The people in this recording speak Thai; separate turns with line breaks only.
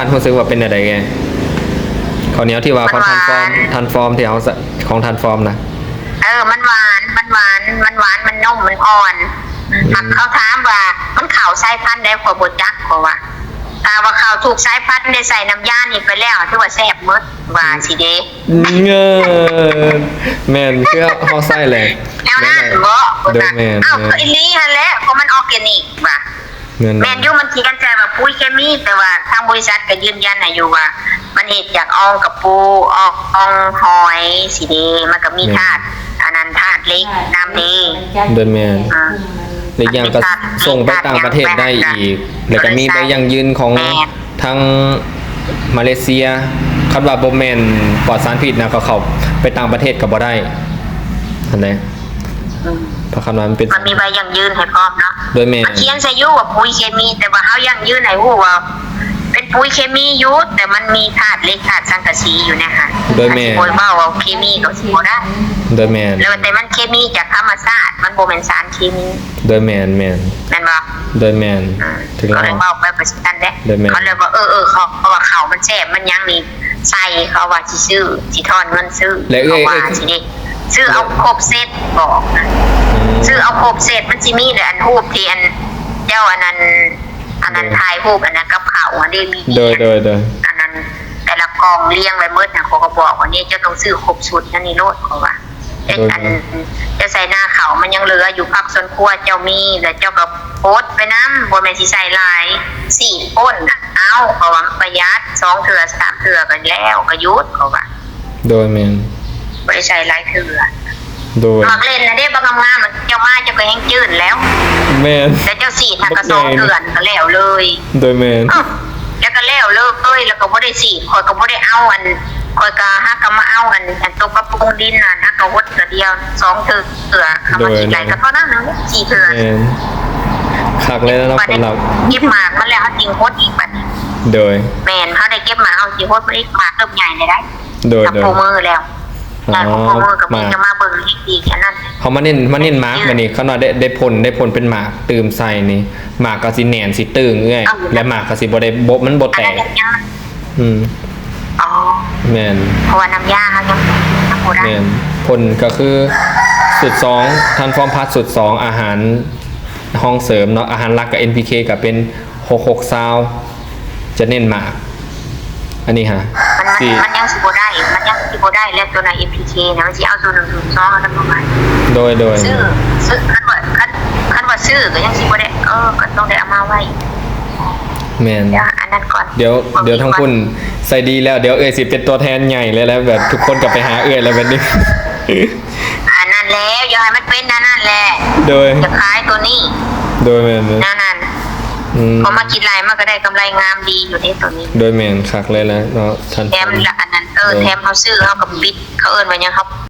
าติรู้สึกว่าเป็นอะไรไงข้าวเหนียวที่ว่าของทันฟอร์มทันฟอร์มที่เอาใส่ของทันฟอร์มนะ
เออ มันหวาน มันหวาน มันหวาน มันนุ่ม มันอ่อนหักเขาถามว่า มันข่าวไส้พันธุ์ได้ขวบจักขวว่าถ้าว่าข่าวถูกไส้พันธุ์ได้ใส่น้ำยานี่ไปแล้วถือว่าแซ่บหมดว่าสิเด้
เงินแม่นคือเฮาใส่แหละ
แนวนั้นบ่
โดยแม่น
อ้าวก็อีนี่หั่นแหละเพราะมันออร์แกนิกว่ะ
เงิน
แมนยูมันคิดกันใจว่าปุ๋ยเคมี แต่ว่าทางบริษัทก็ยืนยันให้อยู่ว่า มันเห็ดจากอองกับปูออกอองหอยสีเดมันก็มีธาตุอันนั้นธาตุเล็กน้ำดี
เดินแม่นในอย่างก็ส่งไปต่างประเทศได้อีก แล้วก็มีใบยังยืนของทั้งมาเลเซียคำว่าบ่แม่นปลอดสารพิษนะก็เข้าไปต่างประเทศก็บ่ได้อันใด เพราะคำนั้นเป็น
มันมีใบยังยืนให้พร้อมเนาะ
โดยแม่
มันเขียนใส่อยูว่าปุ๋ยเคมี แต่ว่าเขายังยืนให้หูว่าเป็นปุ๋ยเคมีอยุแต่มันมีธาตุเล็กธาตุสังกะสีอยู่เนะคะ
โดยแม่
โวยเบ้าว่าเคมีก็สิบ่ได้
โดยแม่น
แล้วแต่มันเคมีจากธรรมชาติมันโบเป็นสารเคมี
โดยแม่นแม่น
นั่นบ่
โดยแม่น
อืม
ถึง
ก็
แล้
เลยวบอกไปประชันได้
ได้ไหม
เขาเลยบอกเออเออเขาเขาว่าเขามันแซ่บมันยังนี่ใส่เขาว่าสิซื้อสิทอนเงินซื้อ
แล้วเอ้
เขา
ย
ว่า
เอ้ย
สิเด็ ซื้อเอาครบเซตบอกนะซื้อเอาครบเซตมันสิมีแต่อันรูปที่อันเจ้าอันนั้นอันนั้นถ่ายรูปอันนั้นกับเขาอันนี้มี
โดยโดยโดย
อันนั้นแต่ละกองเรียงไว้เบิดนะเขาก็บอกว่านี่เจะต้องซื้อครบชุดนั่นนี่โลดเขาว่าแต่อันจะใส่หน้าเขามันยังเหลืออยู่พักส่วนครัวเจ้ามีแล้วเจ้าก็โพสต์ไปน้ำบนแม่นสิใส่หลายสี่ป้นน่ะเอาเขาว่ามันประหยัดสองเถื่อสามเถื่อกันแล้วก็หยุดเขาว่า
โดยแม่น
บริใช้หลายเถื่อ
โดย
มักเล่นนะเด้บางงามๆมันเจ้ามาเจ้าก็แห้งจืดแล้ว
แม่น
แต่เจ้าสี่ทางกระสองเถื่อนก็แล้วเลย
โดยแม่น
อ้าวแล้วก็แล้วเลิกเอ้ยแล้วก็บ่ได้สี่คอยก็บ่ได้เอาอันคอยก็ฮักก็มาเอาอันอันตัวกระปุงดินน่ะฮักก็วดเถื่อเดียวสองเถื่อเถื่อคำว่ากี่ไรก็เท่านั้นนะสี่เถื่อ
แม่นคักเลยนะเนาะ
บัด
สำหรับ
เก็บหมากมันแล้วเขาจริงโคตรอีกบัดนี้
โดย
แม่นเขาได้เก็บหมากเอาจริงโคตรบ่ได้หมากเริ่มใหญ่เลยได้
โดย
กับ
โดย
โปรมือแล้ว
อ๋อ
งานของโปรมือกับมี
หมาก
จะมาเบิ่งอีกอีกอันนั้น
เขามาเน้นมาเน้นมาร์กมานี่เขาน่าได้ได้ผลได้ผลเป็นหมากตื่มใส่นี่หมากก็สิแหนนสิตึงเอ้ยและหมากก็สิบ่ได้บ่มันบ่
อัน
แต
นั้น
ก
ยังยัง
อืม
อ๋อ
แม่น
เพราะว่าน้ำยาเขายังทำบ่ได้
แม่นผลก็คือสุด2ทันฟอร์มพัดสุด2อาหารห้องเสริมเนาะอาหารหลักกับ NPK ก็เป็น66ซาวจะเน้นหมาก อันนี้ฮะ
มันมัน
สิ
มันยังสิบ่ได้ มันยังสิบ่ได้แล้วตัวไหน MPK นะมันสิเอาตัวหนึ่งถึงสองอันนั้นประมาณ
โดยโดย
ซื้อซื้อคันว่าคันคันว่าซื้อก็ยังสิบ่ได้เออก็ต้องได้เอามาไว้
แม่น
เดี๋ยวอันนั้นก่อน
เดี๋ยวเดี๋ยวทั้งคุณใส่ดีแล้วเดี๋ยวเอ้ยสิเป็นตัวแทนใหญ่เลยแล้วแบบทุกคนกลับไปหาเอ้ยแล้วแบบนี้
อันนั้นแล้วอย่าให้มันเป็นนั่นนั่นแหละ
โดย
จะขายตัวนี้
โดยแมน
นั่นนั่น
อืม
พอมากินไรมันก็ได้กำไรงามดีอยู่ในตัวนี้
โดยแมนคักเลยแล้วเนาะทัน
แถมละอันนั้นเออแถมเขาซื้อเขากับปิดเขาเอิ้นว่าหยังครับ